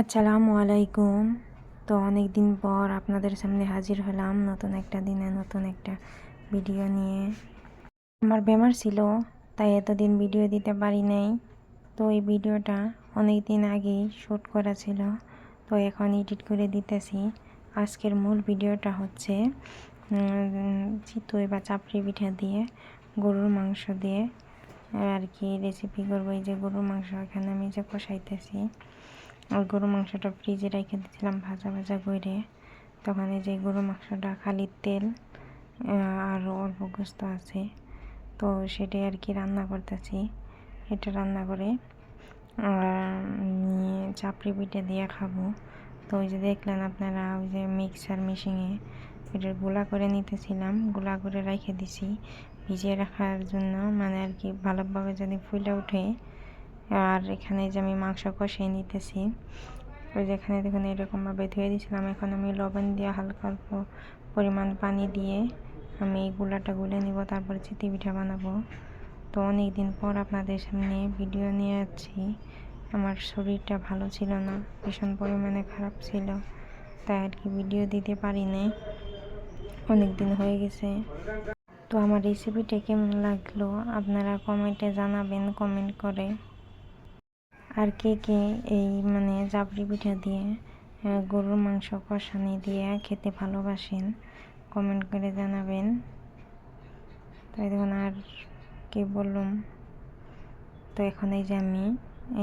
আসসালামু আলাইকুম। তো অনেক দিন পর আপনাদের সামনে হাজির হলাম নতুন একটা দিনে, নতুন একটা ভিডিও নিয়ে। আমার বেমার ছিল, তাই এতদিন ভিডিও দিতে পারি নাই। তো এই ভিডিওটা অনেক দিন আগেই শ্যুট করা ছিল। তো এখন এডিট করে দিতেছি। আজকের মূল ভিডিওটা হচ্ছে চিতই বা চাপড়ি পিঠা দিয়ে, গরুর মাংস দিয়ে। আর কি রেসিপি করব, এই যে গরুর মাংস, এখানে আমি যে কষাইতেছি। আর গরু মাংসটা ফ্রিজে রেখে দিয়েছিলাম ভাজা ভাজা করে। তখন এই যে গরু মাংসটা খালি তেল আর অল্প গোস্ত আছে। তো সেটাই আর কি রান্না করতেছি। এটা রান্না করে নিয়ে চাপড়ি পিঠে দিয়ে খাব। তো ওই যে দেখলেন আপনারা, ওই যে মিক্সার মেশিনে এটার গুঁড়া করে নিতেছিলাম। গুঁড়া করে রেখে দিছি। ভিজিয়ে রাখার জন্য মানে আর কি ভালোভাবে যদি ফুলে ওঠে আর এখানে যে আমি মাংস কষিয়ে নিতেছি, ওই যে এখানে দেখুন এরকমভাবে ধুয়ে দিয়েছিলাম। এখন আমি লবণ দিয়ে হালকা অল্প পরিমাণ পানি দিয়ে আমি এই গুলাটা গুলে নিব, তারপরে চিতি পিঠা বানাবো। তো অনেক দিন পর আপনাদের সামনে ভিডিও নিয়ে যাচ্ছি আমার শরীরটা ভালো ছিল না, ভীষণ পরিমাণে খারাপ ছিল, তাই আর কি ভিডিও দিতে পারি নাই। অনেক দিন হয়ে গেছে। তো আমার রেসিপিটা কেমন লাগল? আপনারা কমেন্টে জানাবেন, কমেন্ট করে। আর কে কে এই মানে জাবরি পিঠা দিয়ে গরুর মাংস কষানি দিয়ে খেতে ভালোবাসেন কমেন্ট করে জানাবেন। তাই দেখুন, আর কি বললাম? তো এখন এই যে আমি,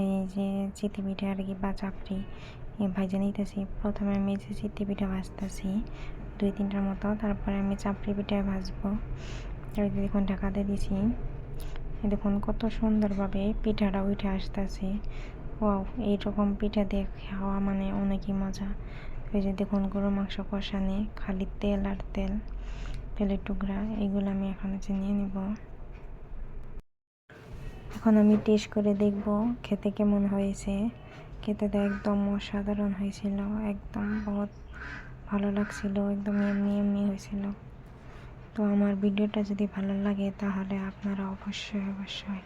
এই যে চিতি পিঠা আর কি বা চাপড়ি ভাজা নিতেছি প্রথমে আমি যে চিতি পিঠা ভাজতেছি, দুই তিনটার মতো, তারপরে আমি চাপড়ি পিঠা ভাজবো। যে দেখুন ঢাকাতে দিছি। দেখুন, কত সুন্দরভাবে পিঠাটা উঠে আসতেছে। ওয়াও, এইরকম পিঠা দিয়ে খাওয়া মানে অনেকই মজা। এই যে দেখুন গরু মাংস কষা কষানে, খালি তেল আর তেল, তেলের টুকরা এগুলো আমি এখন হচ্ছে নিয়ে নিব। এখন আমি টেস্ট করে দেখব খেতে কেমন হয়েছে। খেতে তো একদম অসাধারণ হয়েছিল, একদম বহুত ভালো লাগছিল, একদম এমনি এমনি হয়েছিল। তো আমার ভিডিওটা যদি ভালো লাগে তাহলে আপনারা অবশ্যই অবশ্যই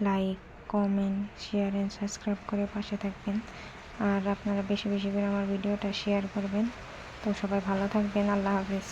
like comment share and subscribe করে পাশে থাকবেন। আর আপনারা বেশি বেশি করে আমার ভিডিওটা শেয়ার করবেন। তো সবাই ভালো থাকবেন। আল্লাহ হাফেজ।